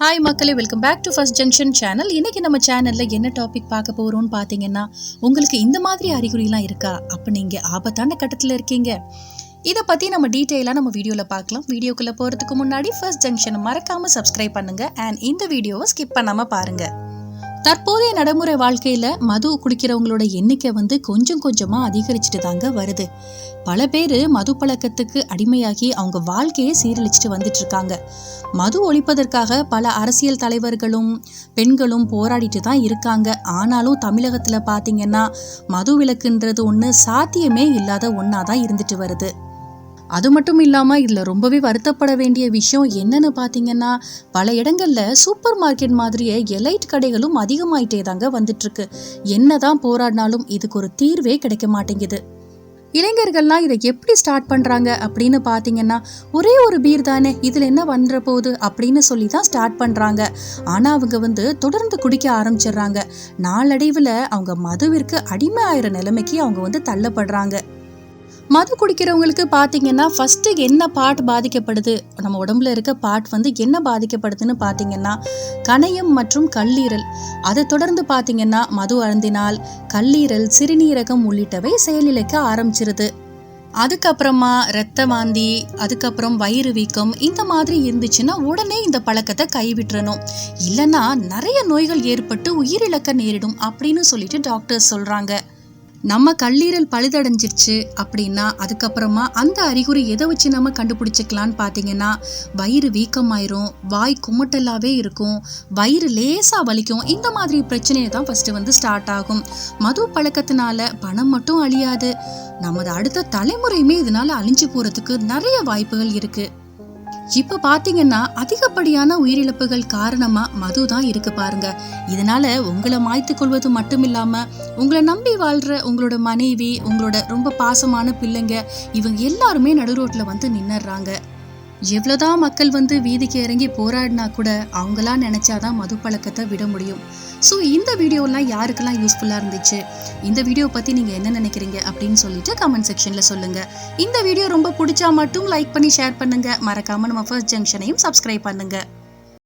Hi மக்களே welcome back to first junction channel இன்னைக்கு நம்ம சேனலில் என்ன டாபிக் பார்க்க போகிறோம்னு பார்த்தீங்கன்னா உங்களுக்கு இந்த மாதிரி அறிகுறிலாம் இருக்கா? அப்போ நீங்கள் ஆபத்தான கட்டத்தில் இருக்கீங்க. இதை பற்றி நம்ம டீட்டெயிலாக நம்ம வீடியோவில் பார்க்கலாம். வீடியோக்குள்ளே போகிறதுக்கு முன்னாடி ஃபர்ஸ்ட் ஜங்ஷனை மறக்காமல் சப்ஸ்கிரைப் பண்ணுங்க. அண்ட் இந்த வீடியோவை ஸ்கிப் பண்ணாமல் பாருங்கள் தற்போதைய நடைமுறை வாழ்க்கையில் மது குடிக்கிறவங்களோட எண்ணிக்கை வந்து கொஞ்சம் கொஞ்சமாக அதிகரிச்சுட்டு தாங்க வருது. பல பேர் மது பழக்கத்துக்கு அடிமையாகி அவங்க வாழ்க்கையை சீரழிச்சிட்டு வந்துட்டு இருக்காங்க. மது ஒழிப்பதற்காக பல அரசியல் தலைவர்களும் பெண்களும் போராடிட்டு தான் இருக்காங்க. ஆனாலும் தமிழகத்தில் பார்த்தீங்கன்னா மது விலக்குன்றது ஒன்று சாத்தியமே இல்லாத ஒன்றா தான் இருந்துட்டு வருது. அது மட்டும் இல்லாமல் இதில் ரொம்பவே வருத்தப்பட வேண்டிய விஷயம் என்னன்னு பார்த்தீங்கன்னா பல இடங்களில் சூப்பர் மார்க்கெட் மாதிரியே எலைட் கடைகளும் அதிகமாயிட்டே தாங்க வந்துட்டுருக்கு. என்ன தான் போராடினாலும் இதுக்கு ஒரு தீர்வே கிடைக்க மாட்டேங்குது. இளைஞர்கள்லாம் இதை எப்படி ஸ்டார்ட் பண்ணுறாங்க அப்படின்னு பார்த்தீங்கன்னா ஒரே ஒரு பீர் தானே இதில் என்ன பண்ணுற போகுது அப்படின்னு சொல்லி தான் ஸ்டார்ட் பண்ணுறாங்க ஆனால் அவங்க வந்து தொடர்ந்து குடிக்க ஆரம்பிச்சிடுறாங்க. நாளடைவில் அவங்க மதுவிற்கு அடிமை ஆயிர நிலைமைக்கு அவங்க வந்து தள்ளப்படுறாங்க. மது குடிக்கிறவங்களுக்கு பார்த்தீங்கன்னா ஃபஸ்ட்டு என்ன பாட் பாதிக்கப்படுது? நம்ம உடம்புல இருக்க பாட் வந்து என்ன பாதிக்கப்படுதுன்னு பார்த்தீங்கன்னா கணையம் மற்றும் கல்லீரல். அதை தொடர்ந்து பார்த்தீங்கன்னா மது அருந்தினால் கல்லீரல் சிறுநீரகம் உள்ளிட்டவை செயலிழக்க ஆரம்பிச்சிருது. அதுக்கப்புறமா ரத்த வாந்தி அதுக்கப்புறம் வயிறு வீக்கம் இந்த மாதிரி இருந்துச்சுன்னா உடனே இந்த பழக்கத்தை கைவிட்டுறணும். இல்லைன்னா நிறைய நோய்கள் ஏற்பட்டு உயிரிழக்க நேரிடும் அப்படின்னு சொல்லிட்டு டாக்டர்ஸ் சொல்கிறாங்க நம்ம கல்லீரல் பழுதடைஞ்சிருச்சு அப்படின்னா அதுக்கப்புறமா அந்த அறிகுறி எதை வச்சு நம்ம கண்டுபிடிச்சிக்கலான்னு பார்த்தீங்கன்னா வயிறு வீக்கமாயிரும் வாய் குமட்டலாகவே இருக்கும் வயிறு லேசாக வலிக்கும். இந்த மாதிரி பிரச்சனையை தான் ஃபஸ்ட்டு வந்து ஸ்டார்ட் ஆகும். மது பழக்கத்தினால பணம் மட்டும் அழியாது. நமது அடுத்த தலைமுறையுமே இதனால் அழிஞ்சு போகிறதுக்கு நிறைய வாய்ப்புகள் இருக்குது இப்போ பார்த்தீங்கன்னா அதிகப்படியான உயிரிழப்புகள் காரணமா மது தான் இருக்கு பாருங்க. இதனால உங்களை மாய்த்து கொள்வது மட்டும் இல்லாம உங்களை நம்பி வாழ்ற உங்களோட மனைவி உங்களோட ரொம்ப பாசமான பிள்ளைங்க இவங்க எல்லாருமே நடுரோட்ல வந்து நின்னுறாங்க எவ்வளோதான் மக்கள் வந்து வீதிக்கு இறங்கி போராடினா கூட அவங்களாம் நினச்சாதான் மது பழக்கத்தை விட முடியும். ஸோ இந்த வீடியோலாம் யாருக்கெல்லாம் யூஸ்ஃபுல்லாக இருந்துச்சு? இந்த வீடியோ பற்றி நீங்கள் என்ன நினைக்கிறீங்க அப்படின்னு சொல்லிட்டு கமெண்ட் செக்ஷனில் சொல்லுங்கள் இந்த வீடியோ ரொம்ப பிடிச்சா மட்டும் லைக் பண்ணி ஷேர் பண்ணுங்கள் மறக்காமல் நம்ம ஃபர்ஸ்ட் ஜங்ஷனையும் சப்ஸ்கிரைப் பண்ணுங்கள்